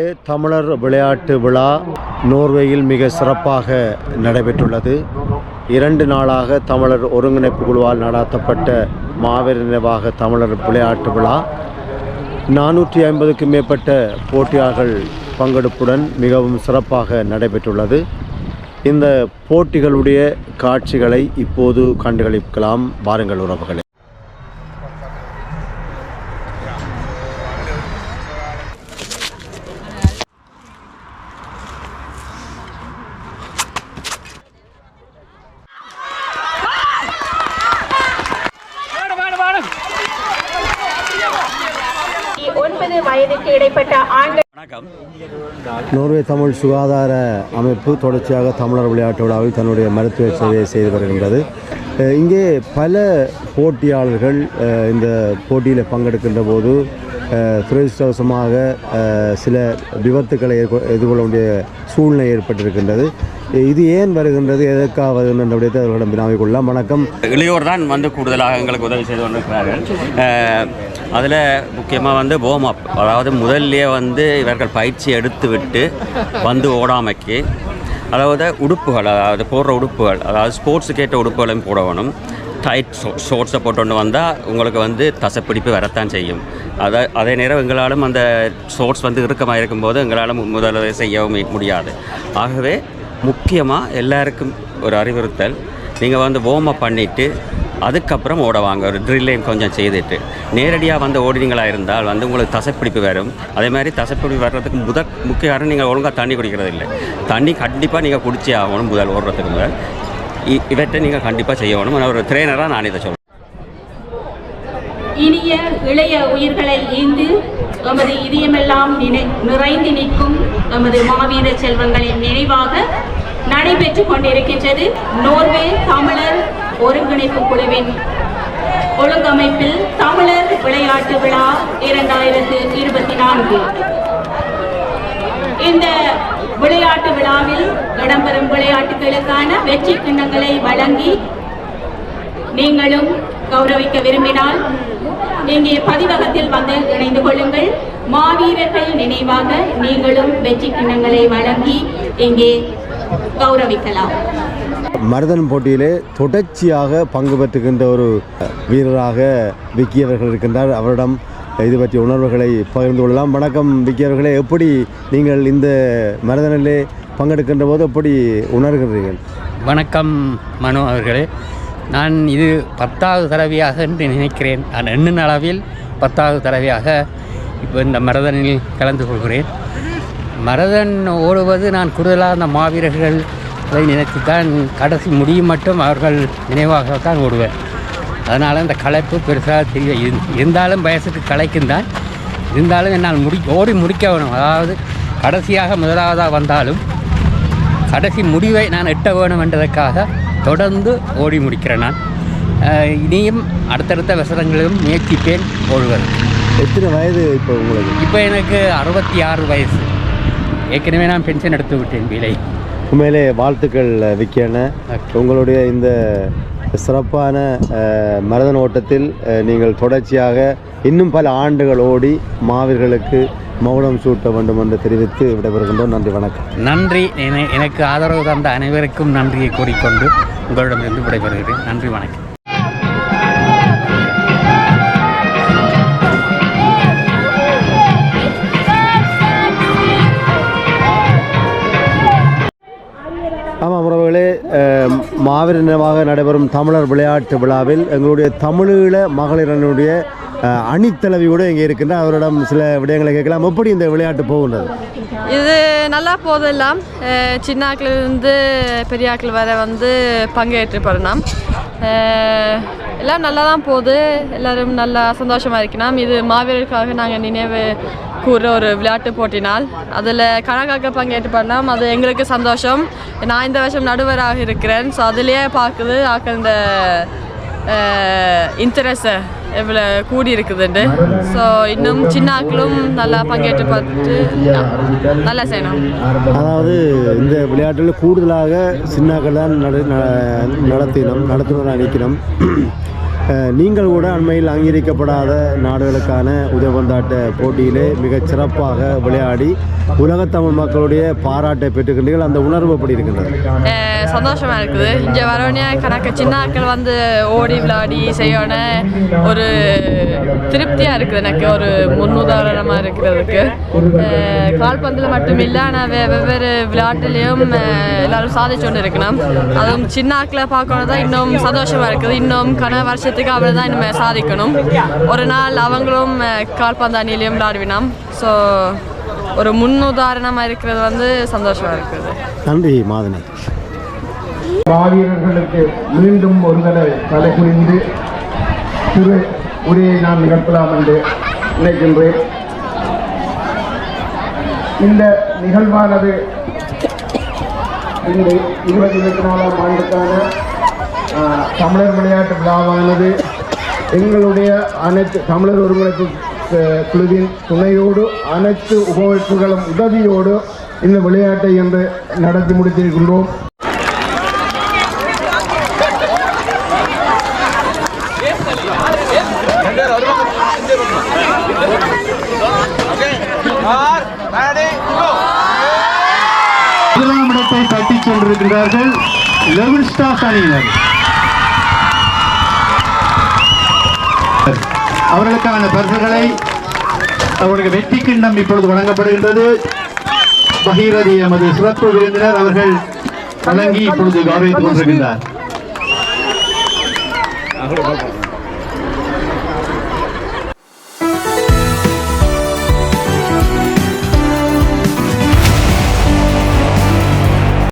உறவுகளே தமிழர் விளையாட்டு விழா நோர்வேயில் மிக சிறப்பாக நடைபெற்றுள்ளது. இரண்டு நாளாக தமிழர் ஒருங்கிணைப்பு குழுவால் நடாத்தப்பட்ட மாபெரும் நினைவாக தமிழர் விளையாட்டு விழா. நானூற்றி ஐம்பதுக்கும் மேற்பட்ட போட்டியாளர்கள் பங்கெடுப்புடன் மிகவும் சிறப்பாக நடைபெற்றுள்ளது. இந்த போட்டிகளுடைய காட்சிகளை இப்போது கண்டுகளிக்கலாம். வாருங்கள் உறவுகளை. நோர்வே தமிழ் சுகாதார அமைப்பு தொடர்ச்சியாக தமிழர் விளையாட்டு விழாவில் தன்னுடைய மருத்துவ சேவையை செய்து வருகின்றது. இங்கே பல போட்டியாளர்கள் இந்த போட்டியில் பங்கெடுக்கின்ற போது துரதிருஷ்டவசமாக சில விபத்துக்களை ஏற்ப எதிர்கொள்ள வேண்டிய சூழ்நிலை ஏற்பட்டிருக்கின்றது. இது ஏன் வருகின்றது? எதற்காக வருகின்ற விடயத்தை அவர்களிடம் வினாவிக் கொள்ளலாம். வணக்கம். இளையோர் தான் வந்து கூடுதலாக எங்களுக்கு உதவி செய்து கொண்டிருக்கிறார்கள். அதில் முக்கியமாக வந்து warm அதாவது முதல்லயே வந்து இவர்கள் பயிற்சி எடுத்துவிட்டு வந்து ஓடாமைக்கு அதாவது உடுப்புகள் அதாவது போடுற உடுப்புகள் அதாவது ஸ்போர்ட்ஸுக்கு ஏற்ற உடுப்புகளையும் போட வேணும். டைட் ஷோர்ட்ஸை போட்டு வந்தால் உங்களுக்கு வந்து தசைப்பிடிப்பு வரத்தான் செய்யும். அதை அதே நேரம் எங்களாலும் அந்த ஷோர்ட்ஸ் வந்து இறுக்கமாக இருக்கும்போது எங்களால் மு- செய்யவும் முடியாது. ஆகவே முக்கியமாக எல்லாருக்கும் ஒரு அறிவுறுத்தல். நீங்கள் வந்து warm பண்ணிவிட்டு அதுக்கப்புறம் ஓட வாங்க. ஒரு ட்ரில்லையும் கொஞ்சம் செய்துட்டு. நேரடியாக வந்து ஓடினீங்களா இருந்தால் வந்து உங்களுக்கு தசைப்பிடிப்பு வரும். அதே மாதிரி தசைப்பிடிப்பு வர்றதுக்கு முதல் முக்கிய காரணம் நீங்கள் ஒழுங்காக தண்ணி குடிக்கிறது இல்லை. தண்ணி கண்டிப்பாக நீங்கள் குடிச்சே ஆகணும் முதல் ஓடுறதுக்கு முதல் இ- இவற்றை நீங்கள் கண்டிப்பாக செய்யணும் நான் ஒரு ட்ரெயினராக நான் இதை சொல்கிறேன் இனிய இளைய உயிர்களை ஈந்து எமது இதயமெல்லாம் நினை நிறைந்து நிற்கும் எமது மாவீர செல்வங்களின் நினைவாக நடைபெற்று கொண்டிருக்கின்றது. நோர்வே தமிழர் ஒருங்கிணைப்பு குழுவின் ஒழுங்கமைப்பில் தமிழர் விளையாட்டு விழா இரண்டாயிரத்து இருபத்தி நான்கு. இந்த விளையாட்டு விழாவில் இடம்பெறும் விளையாட்டுகளுக்கான வெற்றி கிண்ணங்களை வழங்கி நீங்களும் கௌரவிக்க விரும்பினால் இங்கே பதிவகத்தில் வந்து இணைந்து கொள்ளுங்கள். மாவீரர்கள் நினைவாக நீங்களும் வெற்றி கிண்ணங்களை வழங்கி இங்கே கௌரவிக்கலாம். மருதன் போட்டியிலே தொடர்ச்சியாக பங்கு பெற்றுகின்ற ஒரு வீரராக விக்கி அவர்கள் இருக்கின்றார். அவரிடம் இது பற்றிய உணர்வுகளை பகிர்ந்து கொள்ளலாம். வணக்கம் விக்கி அவர்களே எப்படி நீங்கள் இந்த மருதனிலே பங்கெடுக்கின்ற போது எப்படி உணர்கிறீர்கள்? வணக்கம் மனோ அவர்களே. நான் இது பத்தாவது தடவையாக என்று நினைக்கிறேன். நான் எண்ணின் அளவில் பத்தாவது தடவையாக இப்போ இந்த மரதனில் கலந்து கொள்கிறேன். மரதன் ஓடுவது நான் கூடுதலாக அந்த மாவீரர்கள் நினைத்துத்தான் கடைசி முடியும் மட்டும் அவர்கள் நினைவாகத்தான் ஓடுவேன் அதனால் இந்த களைப்பு பெருசாக தெரிய இரு- இருந்தாலும் வயசுக்கு களைக்கும் தான். இருந்தாலும் என்னால் முடி ஓடி முடிக்க வேணும். அதாவது கடைசியாக முதலாவதாக வந்தாலும் கடைசி முடிவை நான் எட்ட வேணும் என்றதற்காக தொடர்ந்து ஓடி முடிக்கிறேன் நான். இனியும் அடுத்தடுத்த வசனங்களிலும் முயற்சிப்பேன் ஓடுவது எத்தனை வயது இப்போ உங்களுக்கு? இப்போ எனக்கு அறுபத்தி ஆறு வயசு. ஏற்கனவே நான் பென்ஷன் எடுத்து விட்டேன் விலை உண்மையிலே வாழ்த்துக்கள் விக்கியண்ண உங்களுடைய இந்த சிறப்பான மரதன் ஓட்டத்தில் நீங்கள் தொடர்ச்சியாக இன்னும் பல ஆண்டுகள் ஓடி மாவீரர்களுக்கு மௌனம் சூட்ட வேண்டும் என்று தெரிவித்து விடைபெறுகின்றோம். நன்றி வணக்கம். நன்றி. என- எனக்கு ஆதரவு தந்த அனைவருக்கும் நன்றியை கூறிக்கொண்டு உங்களிடமிருந்து விடைபெறுகிறேன். நன்றி வணக்கம். மாவீர நினைவாக நடைபெறும் தமிழர் விளையாட்டு விழாவில் எங்களுடைய தமிழீழ மகளிரனுடைய அணித்தலைவி கூட இங்கே இருக்கின்ற அவரிடம் சில விடயங்களை கேட்கலாம். எப்படி இந்த விளையாட்டு போகின்றது? இது நல்லா போதெல்லாம் சின்ன ஆட்களிலிருந்து பெரிய ஆட்கள் வரை வந்து பங்கேற்று பண்ணலாம் எல்லாம் நல்லா தான் போகுது. எல்லோரும் நல்லா சந்தோஷமாக இருக்கணும் இது மாவீரருக்காக நாங்கள் நினைவு கூற ஒரு விளையாட்டு போட்டினால். அதில் கணக்காக்க பங்கேற்று பண்ணலாம் அது எங்களுக்கு சந்தோஷம். நான் இந்த வருஷம் நடுவராக இருக்கிறேன். ஸோ அதுலேயே பார்க்குது ஆக்கள் இந்த இன்ட்ரெஸ்ட் எவ்வளோ கூடி இருக்குதுண்டு ஸோ இன்னும் சின்ன ஆக்களும் நல்லா பங்கேற்று பார்த்துட்டு நல்லா செய்யணும். அதாவது இந்த விளையாட்டில் கூடுதலாக சின்னாக்கள் தான் நட ந- நடத்தினோம் நடத்துனராக நினைக்கிறோம். நீங்கள் கூட அண்மையில் அங்கீகரிக்கப்படாத நாடுகளுக்கான உதவந்தாட்ட போட்டியிலே மிகச் சிறப்பாக விளையாடி உலகத்தமிழ் மக்களுடைய பாராட்டை பெற்றுக்கின்றீர்கள் அந்த உணர்வு எப்படி இருக்கின்றது? சந்தோஷமாக சந்தோஷமா இருக்குது. இங்கே வரவனே கணக்கு சின்ன ஆட்கள் வந்து ஓடி விளையாடி செய்யணும் ஒரு திருப்தியாக இருக்குது எனக்கு. ஒரு முன்னுதாரணமாக இருக்கிறதுக்கு. கால்பந்தில் மட்டும் இல்லை ஆனால் வெவ்வேறு விளையாட்டுலேயும் அஹ் எல்லாரும் சாதிச்சு கொண்டு இருக்கணும் அதுவும் சின்ன ஆட்களை பார்க்கணும் தான் இன்னும் சந்தோஷமாக இருக்குது. இன்னும் கன வருஷத்துக்கு அவரை தான் இனிமேல் சாதிக்கணும். ஒரு நாள் அவங்களும் கால்பந்து அணியிலையும் விளையாடுவினோம் ஸோ ஒரு முன்னுதாரணமாக இருக்கிறது வந்து சந்தோஷமாக இருக்குது. நன்றி மாதனி. மாவீரர்களுக்கு மீண்டும் ஒரு தடவை தலை குனிந்து சிறு உரையை நான் நிகழ்த்தலாம் என்று நினைக்கின்றேன். இந்த நிகழ்வானது இந்த இருபத்தி இருபத்தி நாலாம் ஆண்டுக்கான தமிழர் விளையாட்டு விழாவானது எங்களுடைய அனைத்து தமிழர் ஒருங்கிணைப்பு குழுவின் துணையோடு அனைத்து உபமைப்புகளும் உதவியோடு இந்த விளையாட்டை என்று நடத்தி முடித்திருக்கின்றோம். முதலாம் இடத்தை தட்டிச் சென்றிருக்கிறார்கள் லெவன் ஸ்டாஃப் அணியினர். அவர்களுக்கான பரிசுகளை அவர்களுக்கு வெற்றி கிண்ணம் இப்பொழுது வழங்கப்படுகின்றது. பகீரதி எமது சிறப்பு விருந்தினர் அவர்கள் வழங்கி இப்பொழுது கௌரவித்துக் கொண்டிருக்கின்றார்